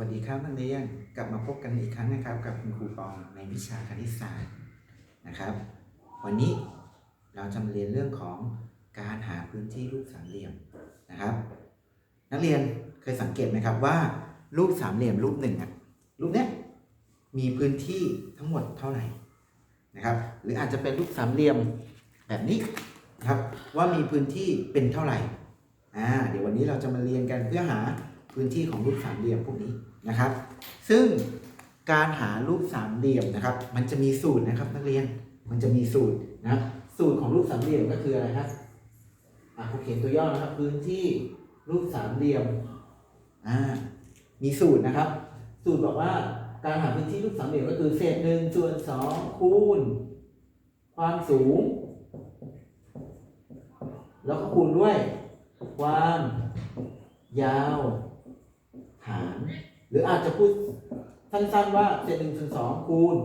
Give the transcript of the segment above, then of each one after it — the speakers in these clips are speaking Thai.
วัสดีครับนักเรียนกลับมาพบกันอีกครั้งนะครับ กับคุณครูปองในวิชาคณิตศาสตร์นะครับ วันนี้เราจะมาเรียนเรื่องของการหาพื้นที่รูปสามเหลี่ยมนะครับ นักเรียนเคยสังเกตไหมครับว่า รูปสามเหลี่ยมรูปหนึ่งอะรูปเนี้ยมีพื้นที่ทั้งหมดเท่าไหร่นะครับ หรืออาจจะเป็นรูปสามเหลี่ยมแบบนี้นะครับว่ามีพื้นที่เป็นเท่าไหร่อ่าเดี๋ยววันนี้เราจะมาเรียนกันเพื่อหา พื้นที่ของรูปสามเหลี่ยมพวกนี้นะครับ ซึ่งการหารูปสามเหลี่ยมนะครับ มันจะมีสูตรนะครับนักเรียนมันจะมีสูตรนะสูตรของรูปสามเหลี่ยมก็คืออะไรครับอะผมเขียนตัวย่อนะครับ พื้นที่รูปสามเหลี่ยมอ่ามีสูตรนะครับ สูตรบอกว่าการหาพื้นที่รูปสามเหลี่ยมก็คือเศษหนึ่งส่วนสองคูณ ความสูง แล้วก็คูณด้วย ความยาว ฐานหรืออาจจะพูดสั้นๆว่าเศษหนึ่งส่วนสองคูณ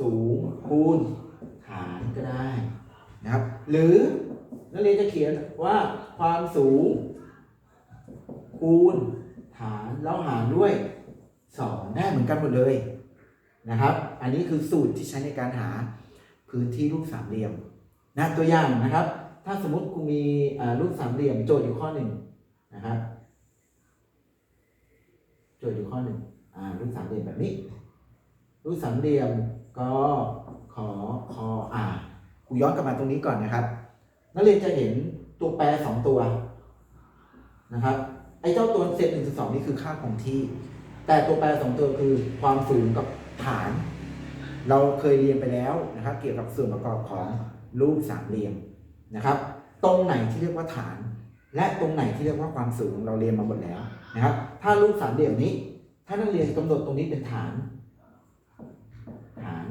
สูงคูณฐานก็ได้นะครับ หรือนักเรียนจะเขียนว่าความสูง คูณฐานแล้วหารด้วยสองได้เหมือนกันหมดเลยนะครับ อันนี้คือสูตรที่ใช้ในการหาพื้นที่รูปสามเหลี่ยมนะตัวอย่างนะครับ ถ้าสมมติกูมีรูปสามเหลี่ยมโจทย์อยู่ข้อหนึ่งนะครับ จทย์อยู่ข้อหนึ่งอ่ารูปสามเหลี่ยมแบบนี้ รูปสามเหลี่ยมก็ขอคออ่ากูย้อนกลับมาตรงนี้ก่อนนะครับ นักเรียนจะเห็นตัวแปรสองตัวนะครับไอ้เจ้าตัวเศษหนึ่งสองนี่คือค่าคงที่ แต่ตัวแปรสองตัวคือความสูงกับฐาน เราเคยเรียนไปแล้วนะครับ เกี่ยวกับส่วนประกอบของรูปสามเหลี่ยมนะครับ ตรงไหนที่เรียกว่าฐาน และตรงไหนที่เรียกว่าความสูงเราเรียนมาหมดแล้วนะครับ ถ้ารูปสามเหลี่ยมนี้ ถ้านักเรียนกำหนดตรงนี้เป็นฐาน ฐาน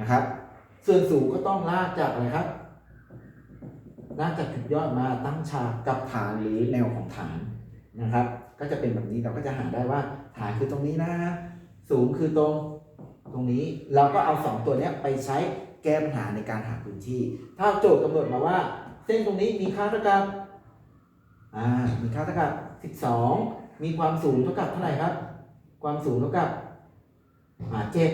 นะครับ ส่วนสูงก็ต้องลากจากอะไรครับลากจากจุดยอดมาตั้งฉากกับฐานหรือแนวของฐานนะครับ ก็จะเป็นแบบนี้เราก็จะหาได้ว่าฐานคือตรงนี้นะ สูงคือตรงตรงนี้ เราก็เอาสองตัวนี้ไปใช้แก้ปัญหาในการหาพื้นที่ ถ้าโจทย์กำหนดมาว่า เส้นตรงนี้มีค่าเท่ากับอ่ามีค่าเท่ากับ 12 มีความสูงเท่ากับเท่าไหร่ครับ ความสูงเท่ากับอ่าเจ็ด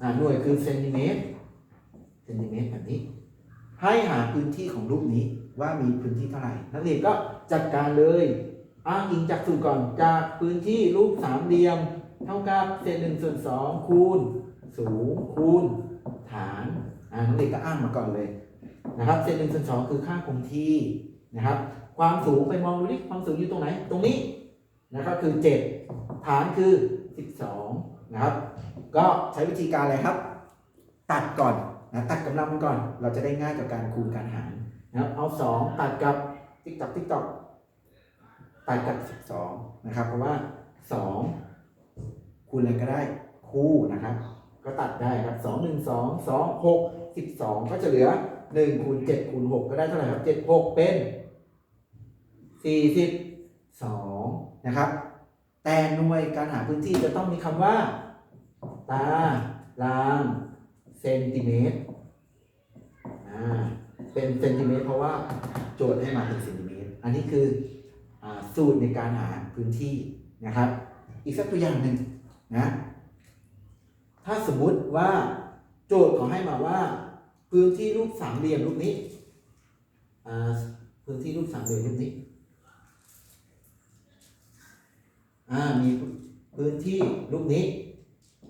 อ่าหน่วยคือเซนติเมตรเซนติเมตรแบบนี้ ให้หาพื้นที่ของรูปนี้ว่ามีพื้นที่เท่าไหร่ นักเรียนก็จัดการเลยอ้างอิงจากสูตรก่อนจากพื้นที่รูปสามเหลี่ยม เท่ากับเศษหนึ่งส่วนสองคูณสูงคูณฐานอ่านักเรียนก็อ้างมาก่อนเลย นะครับเศษหนึ่งส่วนสองคือค่าคงที่นะครับ ความสูงไปมองดูดิความสูงอยู่ตรงไหน ตรงนี้นะครับคือ 7 ฐานคือ 12 นะครับ ก็ใช้วิธีการอะไรครับ ตัดก่อนนะตัดกำลังมันก่อน เราจะได้ง่ายกับการคูณการหารนะครับเอา 2 ตัดกับติ๊กตอกติ๊กตอกตัดกับ 12 นะครับ เพราะว่า 2 คูณอะไรก็ได้คู่นะครับ ก็ตัดได้ครับ 2 1 2 2 6 12 ก็จะเหลือ 1คูณ7คูณ6ก็ได้เท่าไหร่ครับ7 6เป็น 42 นะครับ แต่หน่วยการหาพื้นที่จะต้องมีคำว่า ตารางเซนติเมตร อ่า เป็นเซนติเมตรเพราะว่าโจทย์ให้มาเป็นเซนติเมตร อันนี้คืออสูตรในการหาพื้นที่นะครับ อีกสักตัวอย่างหนึ่งนะ ถ้าสมมุติว่าโจทย์ขอให้มาว่า พื้นที่รูปสามเหลี่ยมรูปนี้พื้นที่รูปสามเหลี่ยมรูปนี้มีพื้นที่รูปนี้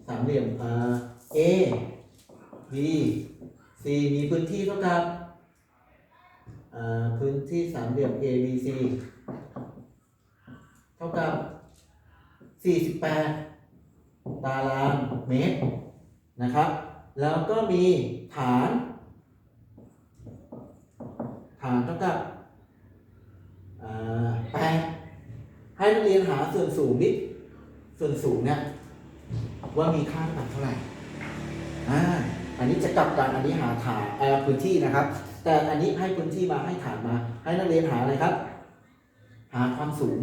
สามเหลี่ยม A B C มีพื้นที่เท่ากับพื้นที่สามเหลี่ยม A B C เท่ากับ 48 ตารางเมตรนะครับ แล้วก็มีฐาน เท่ากับอ่า8ให้นักเรียนหาส่วนสูงนิดส่วนสูงเนี่ยว่ามีค่าเท่ากับเท่าไหร่อ่าอันนี้จะกลับกันอันนี้หาฐานเออพื้นที่นะครับ แต่อันนี้ให้พื้นที่มาให้ฐานมา ให้นักเรียนหาอะไรครับ หาความสูง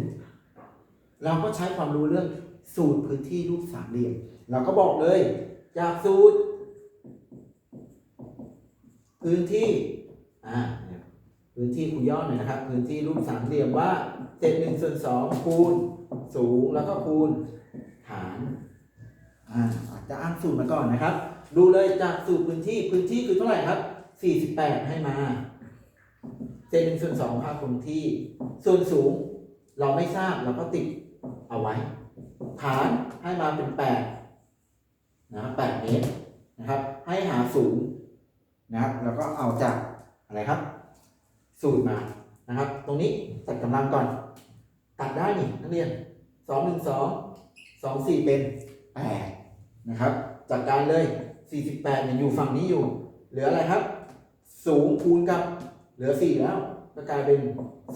เราก็ใช้ความรู้เรื่องสูตรพื้นที่รูปสามเหลี่ยมเราก็บอกเลย จากสูตรพื้นที่อ่า พื้นที่คูณย่อหน่อยนะครับ พื้นที่รูปสามเหลี่ยมว่าเศษหนึ่งส่วนสองคูณสูงแล้วก็คูณฐานอ่าจะอ้างสูตรมาก่อนนะครับ ดูเลยจากสูตรพื้นที่พื้นที่คือเท่าไหร่ครับ48ให้มาเศษหนึ่งส่วนสองภาคคงที่ ส่วนสูงเราไม่ทราบเราก็ติดเอาไว้ ฐานให้มาเป็น8นะครับ8เมตรนะครับ ให้หาสูงนะครับ แล้วก็เอาจากอะไรครับ สูตรมานะครับ ตรงนี้ตัดกำลังก่อน ตัดได้นี่นักเรียนสองหนึ่งสองสองสี่เป็นแปดนะครับจากการเลย48เนี่ยอยู่ฝั่งนี้อยู่ เหลืออะไรครับ สูงคูณกับเหลือ4แล้ว ก็กลายเป็น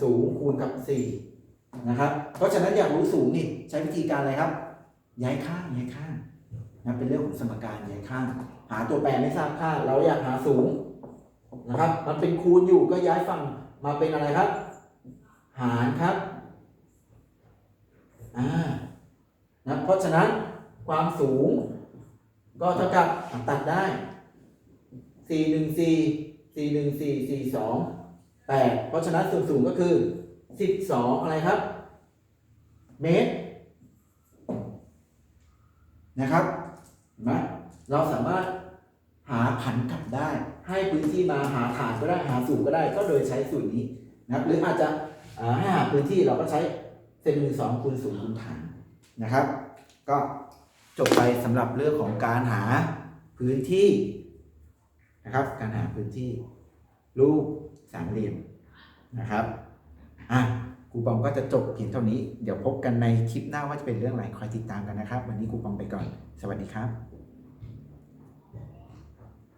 สูงคูณกับ4นะครับ เพราะฉะนั้นอยากรู้สูงนี่ใช้วิธีการอะไรครับ ย้ายข้างย้ายข้างนะเป็นเรื่องของสมการย้ายข้าง หาตัวแปรไม่ทราบค่า เราอยากหาสูง นะครับ มันเป็นคูณอยู่ก็ย้ายฝั่งมาเป็นอะไรครับ หารครับอ่านะเพราะฉะนั้นความสูง ก็เท่ากับตัดได้4 1 4 4 1 4 4 2 8เพราะฉะนั้นส่วนสูงก็คือ12อะไรครับ เมตร นะครับเห็นไหมเราสามารถ หาผันกลับได้ ให้พื้นที่มาหาฐานก็ได้หาสูงก็ได้ ก็โดยใช้สูตรนี้นะครับหรืออาจจะให้หาพื้นที่เราก็ใช้เซนหนึ่งสองคูณสูงคูณฐานนะครับ ก็จบไปสำหรับเรื่องของการหาพื้นที่นะครับ การหาพื้นที่รูปสามเหลี่ยมนะครับอะครูปอมก็จะจบเพียงเท่านี้ เดี๋ยวพบกันในคลิปหน้าว่าจะเป็นเรื่องอะไรคอยติดตามกันนะครับ วันนี้ครูปอมไปก่อน สวัสดีครับ